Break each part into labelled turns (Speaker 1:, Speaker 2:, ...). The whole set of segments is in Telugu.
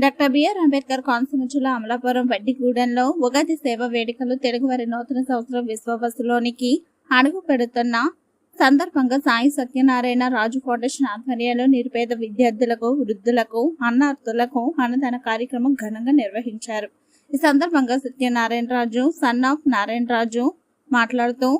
Speaker 1: డాక్టర్ బిఆర్ అంబేద్కర్ కోనసీమ జిల్లా అమలాపురం వడ్డిగూడెంలో ఉగాది సేవ వేడుకలు తెలుగువారి నూతన సంవత్సరం విశ్వబస్సులోనికి అడుగు పెడుతున్న సందర్భంగా సాయి సత్యనారాయణ రాజు ఫౌండేషన్ ఆధ్వర్యంలో నిరుపేద విద్యార్థులకు వృద్ధులకు అన్నార్థులకు అన్నదాన కార్యక్రమం ఘనంగా నిర్వహించారు. ఈ సందర్భంగా సత్యనారాయణ రాజు సన్ ఆఫ్ నారాయణ రాజు మాట్లాడుతూ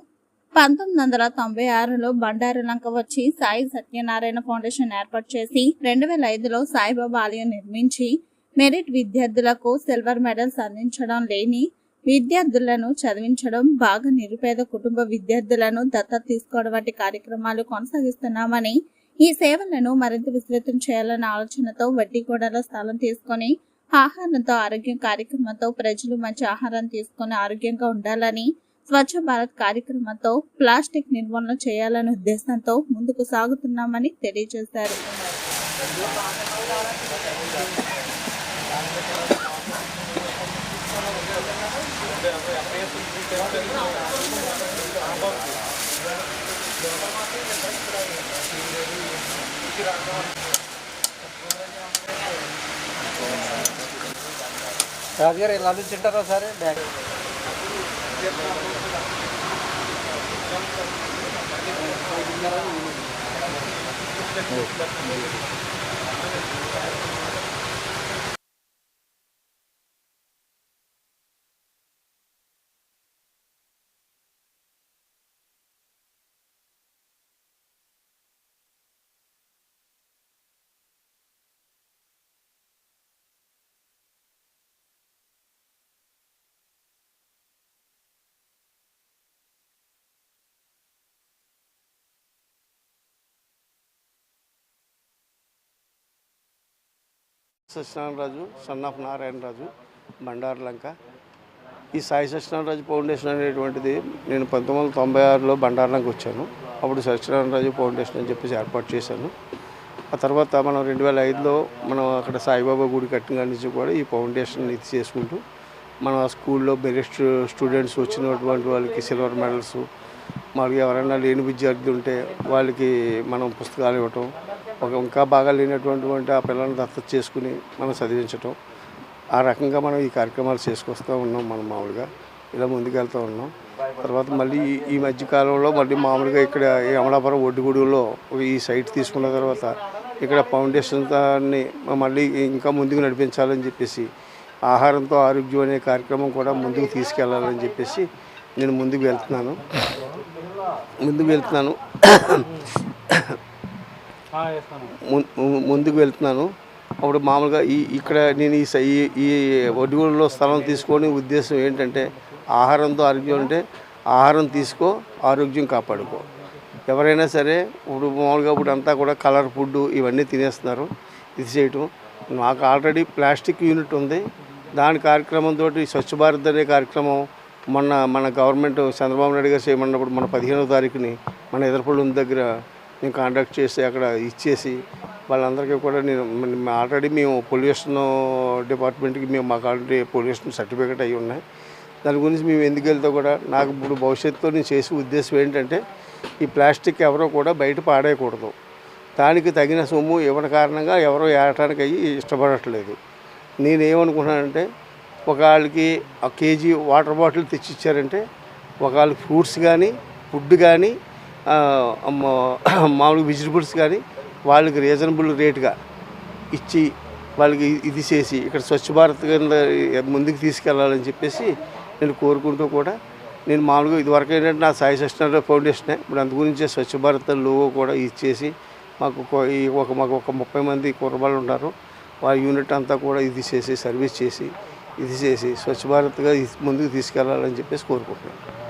Speaker 1: పంతొమ్మిది వందల తొంభై ఆరులో బండారు లంక వచ్చి సాయి సత్యనారాయణ ఫౌండేషన్ ఏర్పాటు చేసి రెండు వేల ఐదులో సాయిబాబా ఆలయం నిర్మించి మెరిట్ విద్యార్థులకు సిల్వర్ మెడల్స్ అందించడం లేని విద్యార్థులను చదివించడం బాగా నిరుపేద కుటుంబ విద్యార్థులను దత్తత తీసుకోవడం వంటి కార్యక్రమాలు కొనసాగిస్తున్నామని ఈ సేవలను మరింత విస్తృతం చేయాలన్న ఆలోచనతో వడ్డీగూడలో స్థలం తీసుకొని ఆహారంతో ఆరోగ్యం కార్యక్రమంతో ప్రజలు మంచి ఆహారం తీసుకొని ఆరోగ్యంగా ఉండాలని స్వచ్ఛ భారత్ కార్యక్రమంతో ప్లాస్టిక్ నిర్మూలన చేయాలనే ఉద్దేశంతో ముందుకు సాగుతున్నామని తెలియజేశారు.
Speaker 2: రాజు గారు ఇలా తింటారా సరే bag Satyanarayana Raju son of Narayana Raju Lanka ఈ సాయి సత్యనారాయణరాజు ఫౌండేషన్ అనేటువంటిది నేను పంతొమ్మిది వందల తొంభై ఆరులో బండారులంక వచ్చాను. అప్పుడు సత్యనారాయణ రాజు ఫౌండేషన్ అని చెప్పేసి ఏర్పాటు చేశాను. ఆ తర్వాత మనం రెండు వేల ఐదులో మనం అక్కడ సాయిబాబా గుడి కట్టిన నుంచి కూడా ఈ ఫౌండేషన్ ఇది చేసుకుంటూ మన స్కూల్లో బెస్ట్ స్టూడెంట్స్ వచ్చినటువంటి వాళ్ళకి సిల్వర్ మెడల్స్ మామూలుగా ఎవరైనా లేని విద్యార్థులు ఉంటే వాళ్ళకి మనం పుస్తకాలు ఇవ్వటం ఒక ఇంకా బాగా లేనటువంటి ఆ పిల్లల్ని దత్తత చేసుకుని మనం చదివించటం. ఆ రకంగా మనం ఈ కార్యక్రమాలు చేసుకొస్తూ ఉన్నాం మనం మామూలుగా. ఇలా ముందుకెళ్తూ ఉన్నాం. తర్వాత మళ్ళీ ఈ- మధ్య కాలంలో మళ్ళీ మామూలుగా ఇక్కడ ఈ అమలాపురం ఒడ్డుగూడెంలో ఈ సైట్ తీసుకున్న తర్వాత ఇక్కడ ఫౌండేషన్ దాన్ని మళ్ళీ ఇంకా ముందుకు నడిపించాలని చెప్పేసి ఆహారంతో ఆరోగ్యం అనే కార్యక్రమం కూడా ముందుకు తీసుకెళ్ళాలని చెప్పేసి నేను ముందుకు వెళ్తున్నాను. ముందుకు వెళ్తున్నాను. ముందుకు వెళ్తున్నాను. అప్పుడు మామూలుగా ఈ ఇక్కడ నేను ఈ ఈ- ఈ స్థలం తీసుకొని ఉద్దేశం ఏంటంటే ఆహారంతో ఆరోగ్యం అంటే ఆహారం తీసుకో ఆరోగ్యం కాపాడుకో. ఎవరైనా సరే ఇప్పుడు మామూలుగా ఇప్పుడు అంతా కూడా కలర్ ఫుడ్ ఇవన్నీ తినేస్తున్నారు. ఇది చేయటం. నాకు ఆల్రెడీ ప్లాస్టిక్ యూనిట్ ఉంది. దాని కార్యక్రమంతో స్వచ్ఛ భారత్ అనే కార్యక్రమం మొన్న మన గవర్నమెంట్ చంద్రబాబు నాయుడు గారు చేయమన్నప్పుడు మన పదిహేనవ తారీఖుని మన ఎదురుపల్లి దగ్గర నేను కాంటాక్ట్ చేసి అక్కడ ఇచ్చేసి వాళ్ళందరికీ కూడా నేను ఆల్రెడీ మేము పొల్యూషన్ డిపార్ట్మెంట్కి మేము మాకు ఆల్రెడీ పొల్యూషన్ సర్టిఫికేట్ అయి ఉన్నాయి. దాని గురించి మేము ఎందుకు వెళ్తే కూడా నాకు ఇప్పుడు భవిష్యత్తులో నేను చేసే ఉద్దేశం ఏంటంటే ఈ ప్లాస్టిక్ ఎవరో కూడా బయట పాడేయకూడదు. దానికి తగిన సొమ్ము ఇవ్వని కారణంగా ఎవరో ఏడటానికి అయ్యి ఇష్టపడట్లేదు. నేనేమనుకున్నానంటే ఒకళ్ళకి ఒక కేజీ వాటర్ బాటిల్ తెచ్చిచ్చారంటే ఒకళ్ళకి ఫ్రూట్స్ కానీ ఫుడ్ కానీ మామూలు వెజిటబుల్స్ కానీ వాళ్ళకి రీజనబుల్ రేటుగా ఇచ్చి వాళ్ళకి ఇది చేసి ఇక్కడ స్వచ్ఛ భారత్ కింద ముందుకు తీసుకెళ్ళాలని చెప్పేసి నేను కోరుకుంటూ కూడా నేను మామూలుగా ఇదివరకు ఏంటంటే నా సాయి సత్యనారాయణ ఫౌండేషనే ఇప్పుడు అందు గురించే స్వచ్ఛ భారత్ లోగో కూడా ఇచ్చేసి మాకు ఒక- ఈ ఒక మాకు ఒక ముప్పై మంది కుర్రబాళ్ళు ఉన్నారు. వాళ్ళ యూనిట్ అంతా కూడా ఇది చేసి సర్వీస్ చేసి ఇది చేసి స్వచ్ఛ భారత్గా ముందుకు తీసుకెళ్ళాలని చెప్పేసి కోరుకుంటున్నాను.